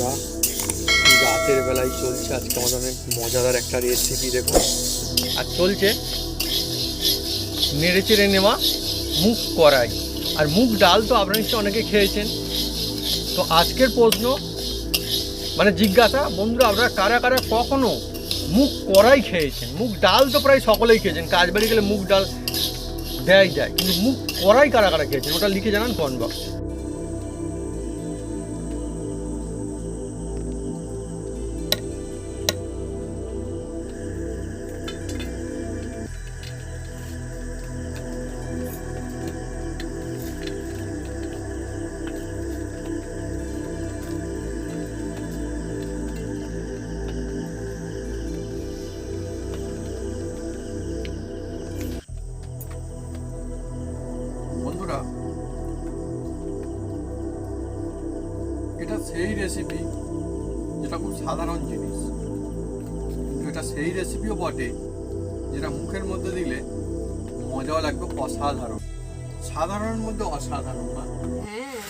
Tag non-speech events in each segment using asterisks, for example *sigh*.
বন্ধুরা রাতের বেলায় চলছে। আজকে আমাদের অনেক মজাদার একটা রেসিপি দেখুন আর চলছে নেড়ে চেড়ে নেওয়া মুগ কড়াই। আর মুগ ডাল তো আপনারা নিশ্চয়ই অনেকে খেয়েছেন। তো আজকের প্রশ্ন মানে জিজ্ঞাসা, বন্ধুরা, আপনারা কারা কারা কখনো মুগ কড়াই খেয়েছেন? মুগ ডাল তো প্রায় সকলেই খেয়েছেন। কাজ বাড়ি গেলে মুগ ডাল দেয় যায় কিন্তু মুগ কড়াই কারা কারা খেয়েছেন? ওটা লিখে জানান কমেন্ট মজাও লাগবে অসাধারণ। সাধারণের মধ্যে অসাধারণ না হ্যাঁ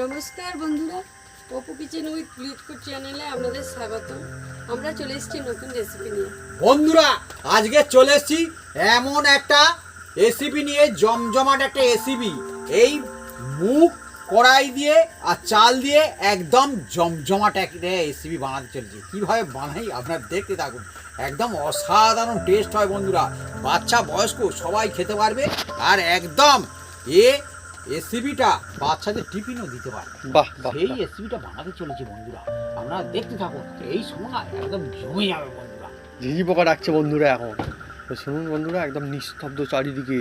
নমস্কার বন্ধুরা পপু কিচেন উইথ লিটকো চ্যানেলে আপনাদের স্বাগত আমরা চলে এসেছি নতুন রেসিপি নিয়ে। বন্ধুরা আজকে চলে এসেছি এমন একটা রেসিপি নিয়ে জমজমাট একটা রেসিপি এই মুখ কড়াই দিয়ে আর চাল দিয়ে একদম জমজমাট একটা রেসিপি বানাতে চলেছি। কীভাবে বানাই? আপনার দেখতে থাকুন। একদম অসাধারণ টেস্ট হয় বন্ধুরা। বাচ্চা বয়স্ক সবাই খেতে পারবে আর একদম এ রেসিপিটা বাচ্চাদের টিফিনও দিতে পারবে। সেই রেসিপিটা বানাতে চলেছে বন্ধুরা। আপনারা দেখতে থাকুন এই সময় একদম জমে যাবে বন্ধুরা। ঝিঝি পোকা ডাকছে বন্ধুরা এখন। তো শুনুন বন্ধুরা একদম নিস্তব্ধ চারিদিকে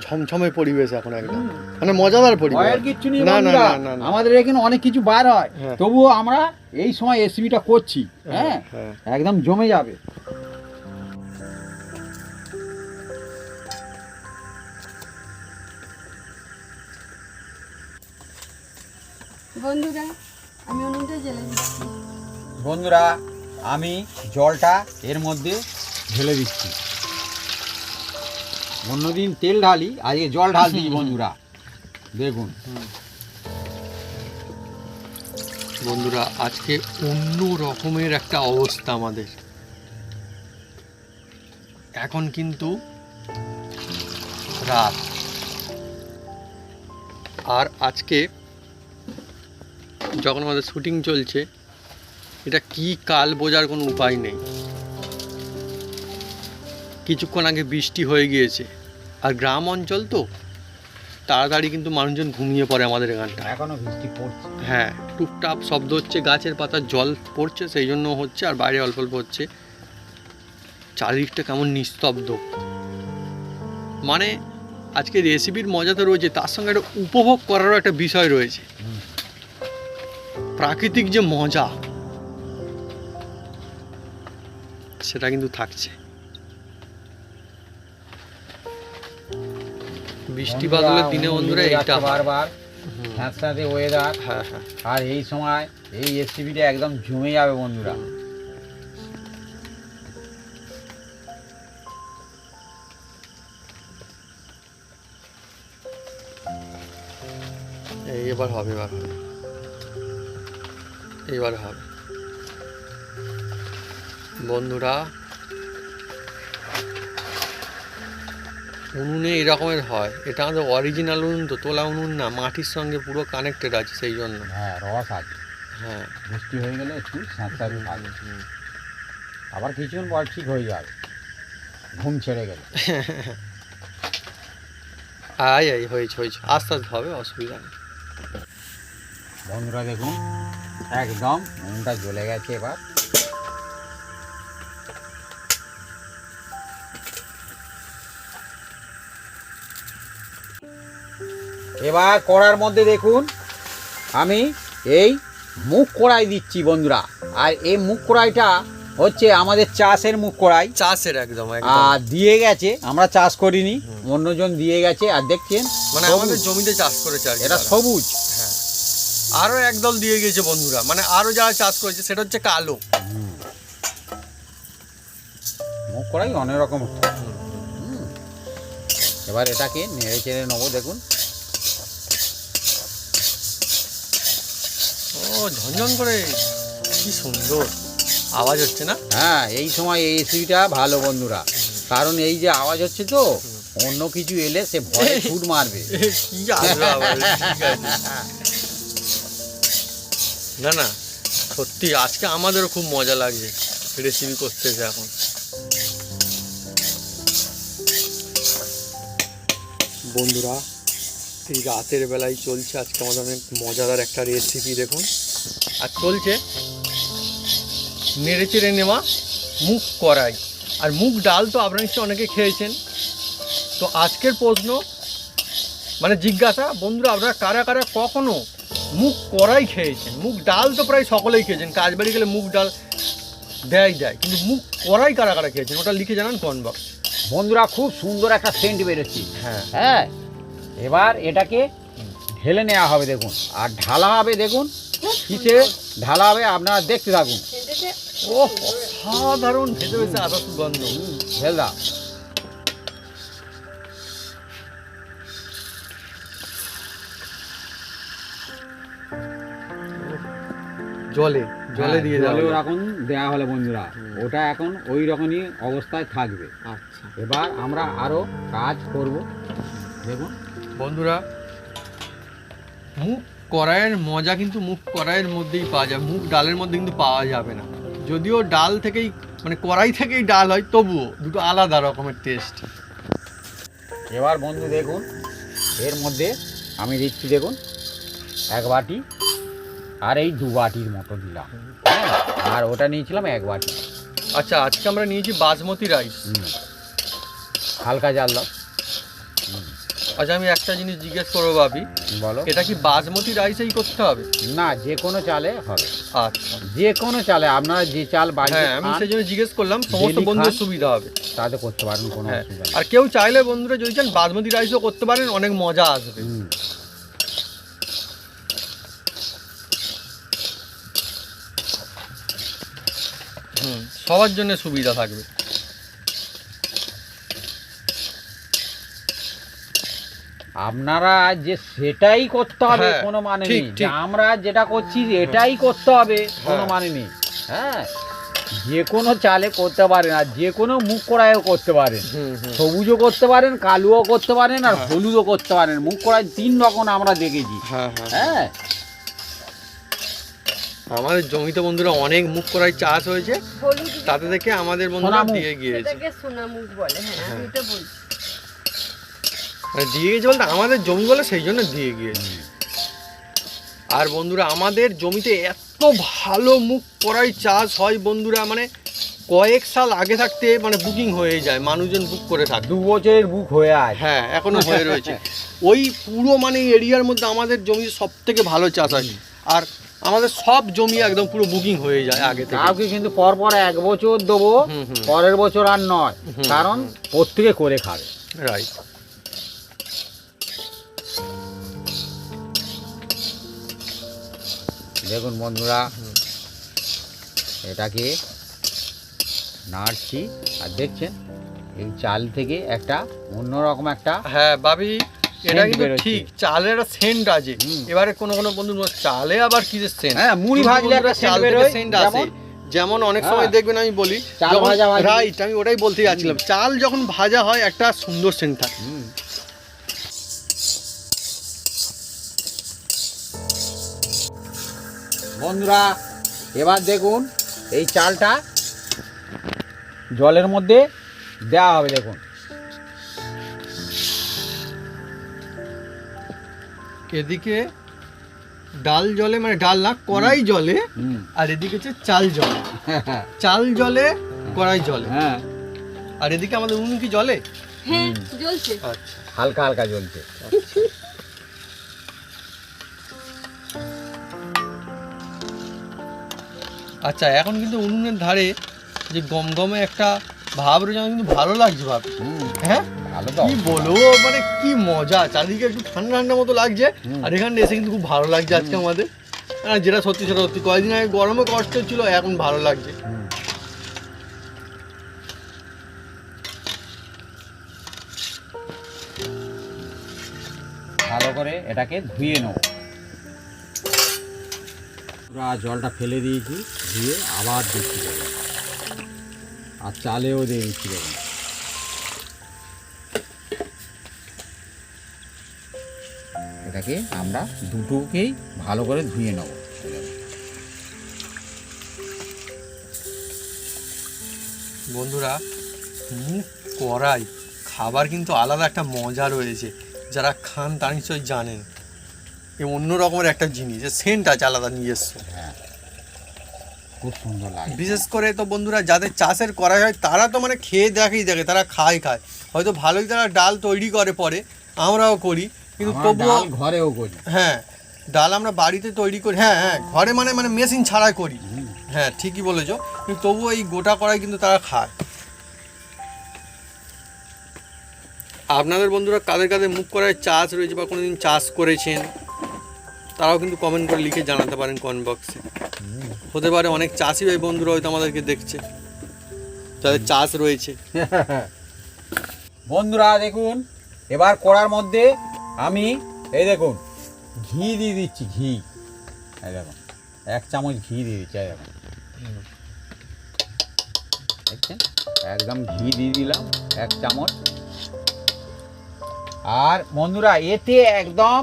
ছমছমে পরিবেশ এখন একদম। মানে মজাদার পরিবেশ। কিচ্ছু নেই না না না আমাদের এখানে অনেক কিছু বার হয়। হ্যাঁ। তবুও আমরা এই সময় রেসিপিটা করছি হ্যাঁ হ্যাঁ? একদম জমে যাবে। বন্ধুরা আমি দিচ্ছি বন্ধুরা আমি জলটা এর মধ্যে ঢেলে দিচ্ছি। অন্যদিন তেল ঢালি আজকে জল ঢাল দিই বন্ধুরা। দেখুন। বন্ধুরা আজকে অন্য রকমের একটা অবস্থা আমাদের। এখন কিন্তু রাত। আর আজকে যখন আমাদের শুটিং চলছে। এটা কি কাল বোঝার কোনো উপায় নেই। কিছুক্ষণ আগে বৃষ্টি হয়ে গিয়েছে। আর গ্রাম অঞ্চল তো তাড়াতাড়ি কিন্তু মানুষজন ঘুমিয়ে পড়ে আমাদের এখানটা এখনও বৃষ্টি পড়ছে। হ্যাঁ টুকটাপ শব্দ হচ্ছে গাছের পাতার জল পড়ছে সেই জন্য হচ্ছে আর বাইরে অল্প অল্প হচ্ছে। চারিদিকটা কেমন নিস্তব্ধ। মানে আজকে রেসিপির মজা তো রয়েছে তার সঙ্গে একটা উপভোগ করারও একটা বিষয় রয়েছে। প্রাকৃতিক যে মজা সেটা কিন্তু থাকছে। বৃষ্টি বাদলের দিনে বন্ধুরা এইটা বারবার। স্যাঁতস্যাঁতে ওয়েদার হ্যাঁ হ্যাঁ। আর এই সময় এই রেসিপিটা একদম জমে যাবে বন্ধুরা। এবার হবে এবার হবে। এবার হবে। বন্ধুরা উনুনে এরকমের হয়। এটা আমাদের অরিজিনাল উনুন তো তোলা উনুন না মাটির সঙ্গে পুরো কানেক্টেড আছে সেই জন্য। হ্যাঁ রস আছে। হ্যাঁ। বৃষ্টি হয়ে গেলে একটু স্যাঁতস্যাঁতে থাকে আবার কিছুক্ষণ পর ঠিক হয়ে যাবে। ঘুম ছেড়ে গেলে। *laughs* আয় আয় হয়েছে হয়েছে। আস্তে আস্তে হবে অসুবিধা নেই। বন্ধুরা দেখুন একদম মনটা জ্বলে গেছে এবার। এবার কড়ার মধ্যে দেখুন আমি এই মুখ কড়াই দিচ্ছি বন্ধুরা। আর এই মুখ কড়াইটা হচ্ছে আমাদের চাষের মুখ কড়াই। চাষের একদম আর দিয়ে গেছে আমরা চাষ করিনি অন্যজন দিয়ে গেছে। আর দেখছেন মানে আমাদের জমিতে চাষ করেছে আর এটা সবুজ। হ্যাঁ। আরও একদল দিয়ে গিয়েছে বন্ধুরা মানে আরও যারা চাষ করেছে সেটা হচ্ছে কালো। মুখ কড়াই অনেক রকম। এবার এটাকে নেড়ে চেড়ে নেব দেখুন। ঝনঝন করে কি সুন্দর আওয়াজ হচ্ছে না? হ্যাঁ এই সময় এই এসিটা ভালো বন্ধুরা। কারণ এই যে আওয়াজ হচ্ছে তো অন্য কিছু এলে সে ভয়ে ছুট মারবে। কি না না সত্যি আজকে আমাদেরও খুব মজা লাগছে। রেসিপি করতেছে এখন। বন্ধুরা এই রাতের বেলায় চলছে আজকে আমাদের অনেক মজাদার একটা রেসিপি দেখুন। আর চলছে নেড়ে চেড়ে নেওয়া মুগ কড়াই। আর মুগ ডাল তো আপনারা নিশ্চয়ই অনেকে খেয়েছেন। তো আজকের প্রশ্ন মানে জিজ্ঞাসা বন্ধুরা আপনারা কারা কারা কখনো মুগ কড়াই খেয়েছেন? মুগ ডাল তো প্রায় সকলেই খেয়েছেন কাজ বাড়ি গেলে মুগ ডাল দেয় যায় কিন্তু মুগ কড়াই কারা কারা খেয়েছেন? ওটা লিখে জানান কমেন্ট বক্স। বন্ধুরা খুব সুন্দর একটা সেন্ট বেরোচ্ছে হ্যাঁ। হ্যাঁ এবার এটাকে ঢেলে নেওয়া হবে দেখুন। আর ঢালা হবে দেখুন। কিসে ঢালা হবে আপনারা দেখতে থাকুন। ও সাধারণ ভেজে ভেজে আদা সুগন্ধ ঢেল জলে জলে দিয়ে জলে। এখন দেওয়া হলো বন্ধুরা ওটা এখন ওই রকমই অবস্থায় থাকবে। আচ্ছা। এবার আমরা আরও কাজ করব। দেখুন। বন্ধুরা মুগ কড়াইয়ের মজা কিন্তু মুগ কড়াইয়ের মধ্যেই পাওয়া যায় মুগ ডালের মধ্যে কিন্তু পাওয়া যাবে না। যদিও ডাল থেকেই মানে কড়াই থেকেই ডাল হয় তবুও দুটো আলাদা রকমের টেস্ট এবার বন্ধু দেখুন এর মধ্যে আমি দিচ্ছি দেখুন এক বাটি আর এই দু বাটির মতো দিলাম হ্যাঁ? আর ওটা নিয়েছিলাম এক বাটি। আচ্ছা আজকে আমরা নিয়েছি বাসমতি রাইস হালকা জাল দাও। আচ্ছা আমি একটা জিনিস জিজ্ঞেস করব ভাবি। বলো। এটা কি বাসমতি রাইসেই করতে হবে? না যে কোনো চালে হবে। আচ্ছা। যে কোনো চালে আপনারা যে চাল বাড়িতে হ্যাঁ আমি খান, সেই জন্য জিজ্ঞেস করলাম সমস্ত বন্ধুদের খান। সুবিধা হবে। তাতে করতে পারেন কোনো হ্যাঁ। অসুবিধা নেই। আর কেউ চাইলে বন্ধুরা যদি চান বাসমতি রাইসও করতে পারেন অনেক মজা আসবে। হুম। হুম সবার জন্য সুবিধা থাকবে। আপনারা যে সেটাই করতে হবে হ্যাঁ, কোনো মানে নেই। যে আমরা যেটা করছি এটাই করতে হবে কোনো হ্যাঁ। মানে নেই। হ্যাঁ যে কোনো চালে করতে পারেন আর যে কোনো মুখ কড়াইও করতে পারেন। সবুজও করতে পারেন কালোও করতে পারেন আর হ্যাঁ। হলুদও করতে পারেন। মুখ কড়াই তিন রকম আমরা দেখেছি। হ্যাঁ আমাদের জমিতে বন্ধুরা অনেক মুখ করাই চাষ হয়েছে। তাতে থেকে আমাদের বন্ধুরা। দিয়ে গিয়েছে এটাকে সোনামুখ বলে হ্যাঁ আমি এটা বলছি মানে দিয়ে গিয়েছে বলতে আমাদের জমি বলে সেই জন্য দিয়ে গিয়েছে। আর বন্ধুরা আমাদের জমিতে এত ভালো মুখ করাই চাষ হয় বন্ধুরা মানে কয়েক সাল আগে থাকতে মানে বুকিং হয়ে যায় মানুষজন বুক করে থাকে। দু বছরের বুক হয়ে আয়। হ্যাঁ এখনও হয়ে রয়েছে। ওই পুরো মানে এরিয়ার মধ্যে আমাদের জমি সব থেকে ভালো চাষ হয়। আর আমাদের সব জমি একদম পুরো বুকিং হয়ে যায় আগে থেকে। কাউকে কিন্তু পরপর এক বছর দেবো। পরের বছর আর নয় কারণ প্রত্যেকে করে খাবে। রাইট দেখুন বন্ধুরা এটাকে নাড়ছি আর দেখছেন এই চাল থেকে একটা অন্যরকম একটা হ্যাঁ বাবি এটা কিন্তু ঠিক চালের একটা সেন্ট আছে। এবারে কোনো কোনো বন্ধু চালে আবার কি সেন্ট হ্যাঁ, মুড়ি ভাজলে একটা সেন্ট আছে যেমন? অনেক সময় হ্যাঁ। দেখবেন আমি বলি। রাইট আমি ওটাই বলতে যাচ্ছিলাম চাল যখন ভাজা হয় একটা সুন্দর সেন্ট থাকে বন্ধুরা এবার দেখুন এই চালটা জলের মধ্যে দেওয়া হবে দেখুন। এদিকে ডাল জলে মানে ডাল না কড়াই জলে আর এদিকে হচ্ছে চাল জলে। চাল জলে কড়াই জলে। হ্যাঁ। আর এদিকে আমাদের উনুন কি জলে? হ্যাঁ জ্বলছে। আচ্ছা। হালকা হালকা জ্বলছে। আচ্ছা এখন কিন্তু উনুনের ধারে যে গম গমে একটা ভাব রয়েছে আমার কিন্তু ভালো লাগছে ভাব হ্যাঁ? ভালো কি বলব মানে কি মজা চারিদিকে একটু ঠান্ডা ঠান্ডা মতো লাগছে। আর এখানে এসে কিন্তু খুব ভালো লাগছে আজকে আমাদের। যেটা সত্যি সেটা সত্যি। কয়েকদিন আগে গরমে কষ্ট ছিল এখন ভালো লাগছে। ভালো করে এটাকে ধুয়ে নেব। পুরা জলটা ফেলে দিয়েছি, ধুয়ে আবার দিচ্ছি আর চালেও দিয়ে দেখুন এটাকে আমরা দুটোকেই ভালো করে ধুয়ে নেব। বন্ধুরা, মুখ কড়াই খাবার কিন্তু আলাদা একটা মজা রয়েছে। যারা খান, তারা নিশ্চয়ই জানেন। এ অন্য রকমের একটা জিনিস সেন্ট আছে আলাদা নিজস্ব। হ্যাঁ। খুব সুন্দর লাগে। বিশেষ করে তো বন্ধুরা যাদের চাষের করা হয় তারা তো মানে খেয়ে দেখেই দেখে তারা খায় খায়। হয়তো ভালোই তারা ডাল তৈরি করে পরে আমরাও করি কিন্তু তবুও ঘরেও করি। হ্যাঁ ডাল আমরা বাড়িতে তৈরি করি হ্যাঁ হ্যাঁ ঘরে মানে মানে মেশিন ছাড়াই করি। হ্যাঁ ঠিকই বলেছ কিন্তু তবুও এই গোটা করাই কিন্তু তারা খায়। আপনাদের বন্ধুরা কাদের কাদের মুখ করায় চাষ রয়েছে বা কোনোদিন চাষ করেছেন? তারাও কিন্তু কমেন্ট করে লিখে জানাতে পারেন কমেন্ট বক্সে হতে পারে অনেক চাষি ভাই বন্ধুরা হয়তো আমাদেরকে দেখছে। যাদের চাষ রয়েছে। বন্ধুরা, দেখুন, এবার কড়ার মধ্যে আমি, এই দেখুন, ঘি দিয়ে দিচ্ছি, ঘি। দেখুন, এক চামচ ঘি দিয়ে দিচ্ছি দেখুন। একদম ঘি দিয়ে দিলাম, এক চামচ। আর বন্ধুরা, এতে একদম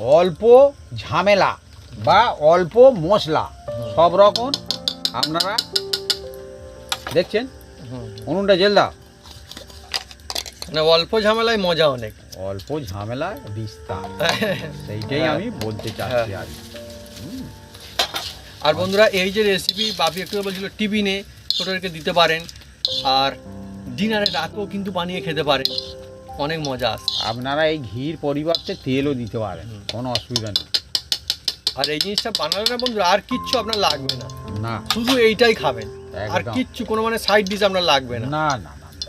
অল্প ঝামেলা বা অল্প মশলা সব রকম আপনারা দেখছেন? উনুনটা জেল দাও মানে অল্প ঝামেলায় মজা অনেক। অল্প ঝামেলা বিস্তার। সেইটাই আমি বলতে চাচ্ছি আর কি। আর বন্ধুরা এই যে রেসিপি বাপি একটু বলছিল টিফিনে ছোটোদেরকে দিতে পারেন। আর ডিনারে রাতেও কিন্তু বানিয়ে খেতে পারেন। অনেক মজা আসে আপনারা এই ঘির পরিবর্তে তেলও দিতে পারেন কোনো অসুবিধা নেই। আর এই জিনিসটা বানালে না বন্ধুরা আর কিচ্ছু আপনার লাগবে না। না। শুধু এইটাই খাবেন। আর কিচ্ছু কোনো মানে সাইড ডিশ আপনার লাগবে না। না না না না।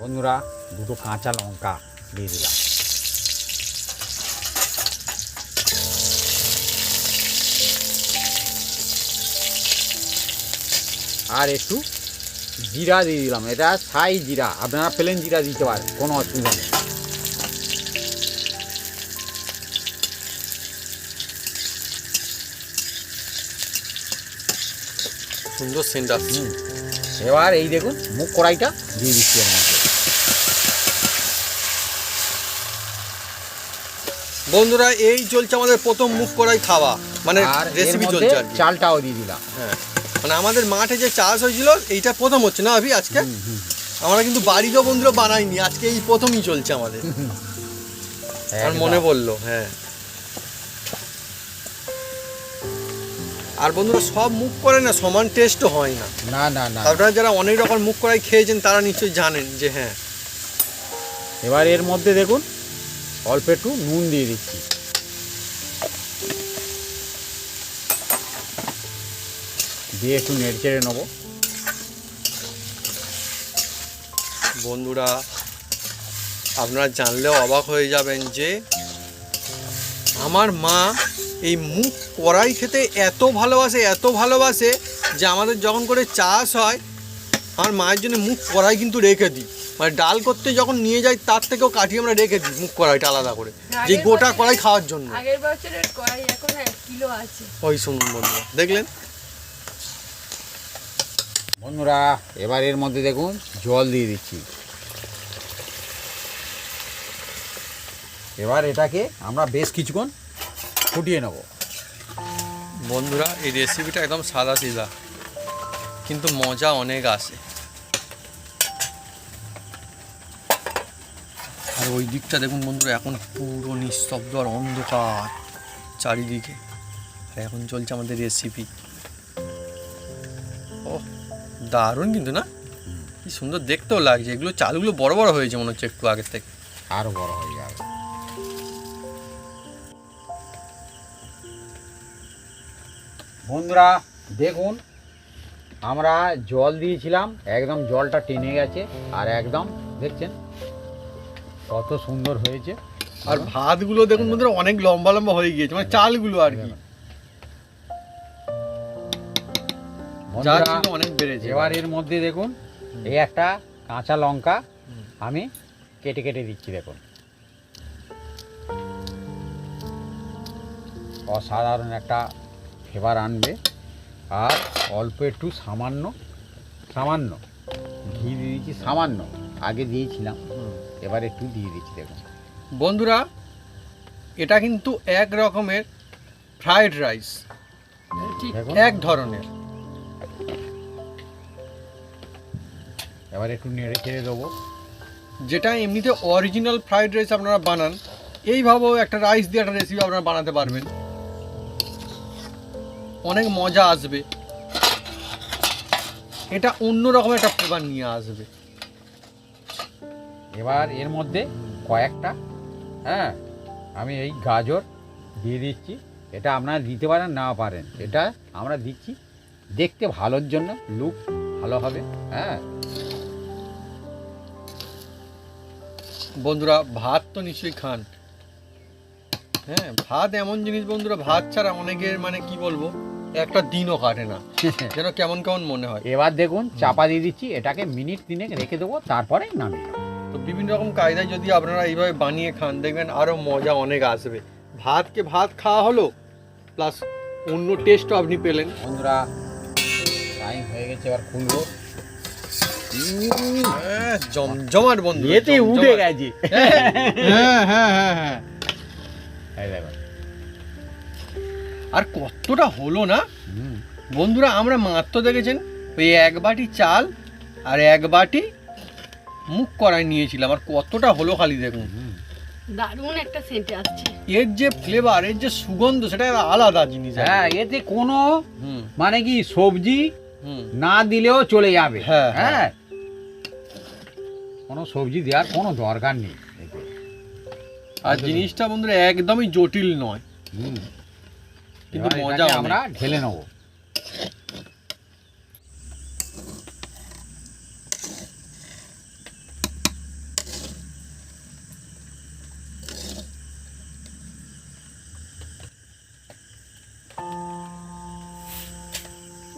বন্ধুরা দুটো কাঁচা লঙ্কা দিয়ে দিলাম। আর একটু জিরা দিয়ে দিলাম। এটা ছাই জিরা। আপনারা প্লেন জিরা দিতে পারেন কোনো অসুবিধা নেই। সুন্দর সেন্ট আসছে এবার এই দেখুন মুখ কড়াইটা দিয়ে দিচ্ছি বন্ধুরা এই চলছে আমাদের প্রথম মুখ করাই খাওয়া মানে রেসিপি চলছে চালটাও দিয়ে দিলাম। হ্যাঁ। মানে আমাদের মাঠে যে চাষ হয়েছিল এইটা প্রথম হচ্ছে না আভি আজকে? আমরা কিন্তু বাড়িরও বন্ধুরা বানাইনি আজকে এই প্রথমই চলছে আমাদের। একদম। মনে পড়ল হ্যাঁ। আর বন্ধুরা সব মুখ করে না সমান টেস্টও হয় না। না না না। আপনারা যারা অনেক রকম মুখ করাই খেয়েছেন তারা নিশ্চয়ই জানেন যে হ্যাঁ। এবার এর মধ্যে দেখুন অল্প একটু নুন দিয়ে দিচ্ছি। দিয়ে একটু নেড়ে চেড়ে নেব। বন্ধুরা আপনারা জানলেও অবাক হয়ে যাবেন যে আমার মা এই মুখ কড়াই খেতে এত ভালোবাসে এত ভালোবাসে যে আমাদের যখন করে চাষ হয় আমার মায়ের জন্য মুখ কড়াই কিন্তু রেখে দিই। মানে ডাল করতে যখন নিয়ে যাই তার থেকেও কাটিয়ে আমরা রেখে দিই মুখ কড়াইটা আলাদা করে যে গোটা কড়াই খাওয়ার জন্য। আগের বছরের কড়াই এখন এক কিলো আছে। ওই শুনুন বন্ধুরা দেখলেন? বন্ধুরা, এবার এর মধ্যে দেখুন জল দিয়ে দিচ্ছি। এবার এটাকে আমরা বেশ কিছুক্ষণ ফুটিয়ে নেব। বন্ধুরা, এই রেসিপিটা একদম সাদা সিধা কিন্তু মজা অনেক আসে। আর ওই দিকটা দেখুন বন্ধুরা, এখন পুরো নিস্তব্ধ আর অন্ধকার চারিদিকে। আর এখন চলছে আমাদের রেসিপি দারুণ কিন্তু না? কি সুন্দর দেখতেও লাগছে। এগুলো চালগুলো বড় বড় হয়েছে মনে হচ্ছে একটু আগের থেকে। আরও বড় হয়ে যাবে। বন্ধুরা দেখুন আমরা জল দিয়েছিলাম একদম জলটা টেনে গেছে আর একদম দেখছেন কত সুন্দর হয়েছে। আর ভাতগুলো দেখুন বন্ধুরা অনেক লম্বা লম্বা হয়ে গিয়েছে মানে চালগুলো আর কি। যা ছিল অনেক বেড়েছে। এবার এর মধ্যে দেখুন এই একটা কাঁচা লঙ্কা আমি কেটে কেটে দিচ্ছি দেখুন। অসাধারণ একটা ফ্লেভার আনবে। আর অল্প একটু সামান্য সামান্য। ঘি দিয়ে দিচ্ছি সামান্য। আগে দিয়েছিলাম। এবার একটু দিয়ে দিচ্ছি দেখুন। বন্ধুরা এটা কিন্তু এক রকমের ফ্রাইড রাইস। এক ধরনের। এবার একটু নেড়ে চেড়ে দেবো। যেটা এমনিতে অরিজিনাল ফ্রাইড রাইস আপনারা বানান এইভাবেও একটা রাইস দিয়ে একটা রেসিপি আপনারা বানাতে পারবেন। অনেক মজা আসবে। এটা অন্য রকম একটা ফ্লেভার নিয়ে আসবে। এবার এর মধ্যে কয়েকটা হ্যাঁ আমি এই গাজর দিয়ে দিচ্ছি। এটা আপনারা দিতে পারেন না পারেন এটা আমরা দিচ্ছি। দেখতে ভালোর জন্য লুক ভালো হবে হ্যাঁ। বন্ধুরা ভাত তো নিশ্চয়ই খান। হ্যাঁ ভাত এমন জিনিস বন্ধুরা ভাত ছাড়া অনেকের মানে কি বলব একটা দিনও কাটে না। *laughs* যেন কেমন কেমন মনে হয়। এবার দেখুন চাপা দিয়ে দিচ্ছি এটাকে মিনিট তিনেক রেখে দেবো তারপরে নামিয়ে তো বিভিন্ন রকম কায়দায় যদি আপনারা এইভাবে বানিয়ে খান দেখবেন আরও মজা অনেক আসবে। ভাতকে ভাত খাওয়া হলো প্লাস অন্য টেস্টও আপনি পেলেন। বন্ধুরা টাইম হয়ে গেছে এবার খুলবো। জমজমাট বন্ধু এতে উঠে গেছে। হ্যাঁ হ্যাঁ হ্যাঁ হ্যাঁ। দেখো। আর কতটা হলো না? বন্ধুরা আমরা মাত্র দেখেছেন ওই এক বাটি চাল আর এক বাটি মুখ করাই নিয়েছিলাম। আর কতটা হলো খালি দেখুন। দারুণ একটা সেন্ট আসছে। এর যে ফ্লেভার এর যে সুগন্ধ সেটা একটা আলাদা জিনিস হ্যাঁ এতে কোনো মানে কি সবজি না দিলেও চলে যাবে। হ্যাঁ, হ্যাঁ। কোনো সবজি দেওয়ার কোনো দরকার নেই। আর জিনিসটা বন্ধুরা একদমই জটিল নয়। হুম। কিন্তু মজা আমরা ঢেলে নেব।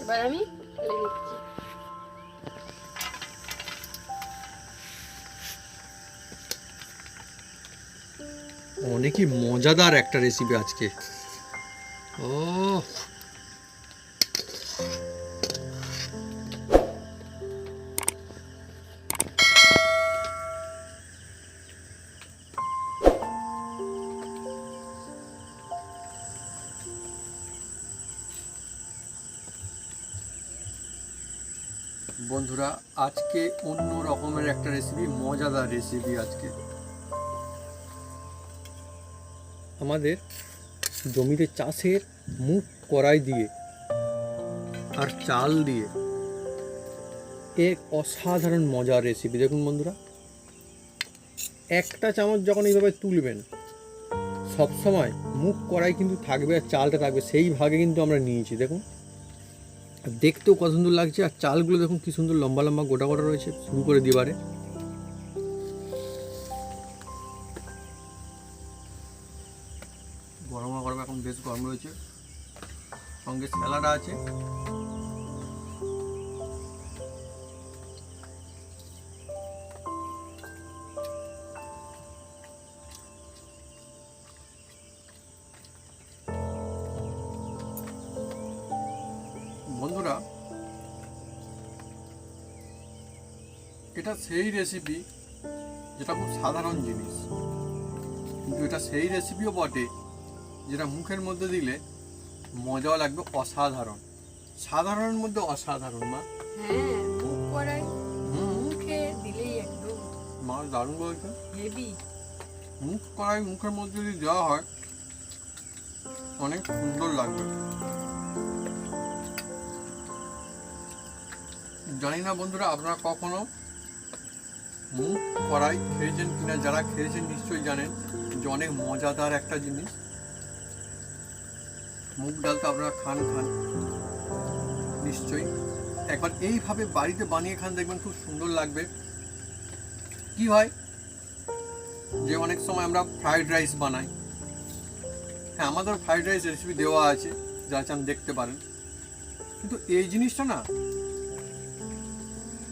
এবার আমি ঢেলে নিচ্ছি অনেকই মজাদার একটা রেসিপি আজকে ও বন্ধুরা আজকে অন্য রকমের একটা রেসিপি মজাদার রেসিপি আজকে আমাদের জমিতে চাষের মুখ কড়াই দিয়ে আর চাল দিয়ে এক অসাধারণ মজার রেসিপি দেখুন বন্ধুরা, একটা চামচ যখন এইভাবে তুলবেন সবসময় মুখ কড়াই কিন্তু থাকবে আর চালটা থাকবে, সেই ভাগে কিন্তু আমরা নিয়েছি। দেখুন, দেখতেও কত সুন্দর লাগছে। আর চালগুলো দেখুন কি সুন্দর লম্বা লম্বা গোটা গোটা রয়েছে, শুরু করে দিবারে। বেশ গরম রয়েছে। সঙ্গে স্যালাড আছে। বন্ধুরা, এটা সেই রেসিপি যেটা খুব সাধারণ জিনিস। কিন্তু এটা সেই রেসিপিও বটে যেটা মুখের মধ্যে দিলে মজাও লাগবে অসাধারণ। সাধারণের মধ্যে অসাধারণ মা। হ্যাঁ মুখ করাই মুখে দিলেই একদম। মা দারুণ বলছে হেভি। মুখ কড়াই মুখের মধ্যে যদি দেওয়া হয় অনেক সুন্দর লাগবে। জানি না বন্ধুরা আপনারা কখনো মুখ কড়াই খেয়েছেন কিনা যারা খেয়েছেন নিশ্চয়ই জানেন যে অনেক মজাদার একটা জিনিস। মুগ ডাল তো আপনারা খান খান। নিশ্চয়ই। একবার এইভাবে বাড়িতে বানিয়ে খান, দেখবেন খুব সুন্দর লাগবে। কি হয়? যে অনেক সময় আমরা ফ্রাইড রাইস বানাই। হ্যাঁ আমাদের ফ্রাইড রাইস রেসিপি দেওয়া আছে, যা চান দেখতে পারেন। কিন্তু এই জিনিসটা না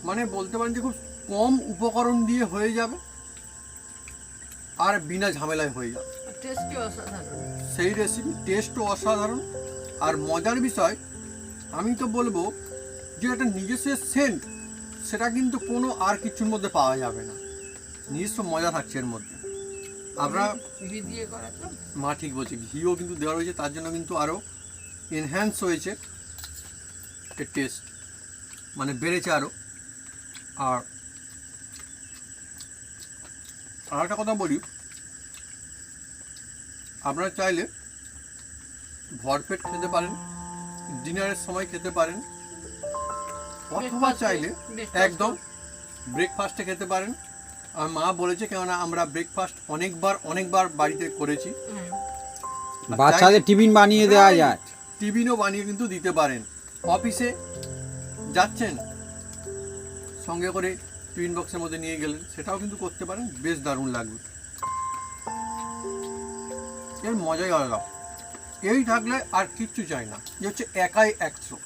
মানে বলতে পারেন যে খুব কম উপকরণ দিয়ে হয়ে যাবে, আর বিনা ঝামেলায় হয়ে যাবে। সেই রেসিপি টেস্টও অসাধারণ। আর মজার বিষয়, আমি তো বলব যে একটা নিজস্ব সেন্ট সেটা কিন্তু কোনো আর কিছুর মধ্যে পাওয়া যাবে না। নিজস্ব মজা থাকছে এর মধ্যে। আপনারা ঘি দিয়ে করা মা ঠিক বলছে, ঘিও কিন্তু দেওয়া রয়েছে, তার জন্য কিন্তু আরও এনহ্যান্স হয়েছে এর টেস্ট মানে বেড়েছে আরও আর। আর একটা কথা বলি আপনারা চাইলে ভরপেট খেতে পারেন ডিনারের সময় খেতে পারেন অথবা চাইলে একদম ব্রেকফাস্টে খেতে পারেন। আর মা বলেছে কেননা আমরা ব্রেকফাস্ট অনেকবার অনেকবার বাড়িতে করেছি। বাচ্চাদের টিফিন বানিয়ে দেওয়া যায়। টিফিনও বানিয়ে কিন্তু দিতে পারেন। অফিসে যাচ্ছেন সঙ্গে করে টিফিন বক্সের মধ্যে নিয়ে গেলেন সেটাও কিন্তু করতে পারেন বেশ দারুণ লাগবে। এর মজাই আলাদা। এই থাকলে আর কিচ্ছু চাই না। যে হচ্ছে একাই একশো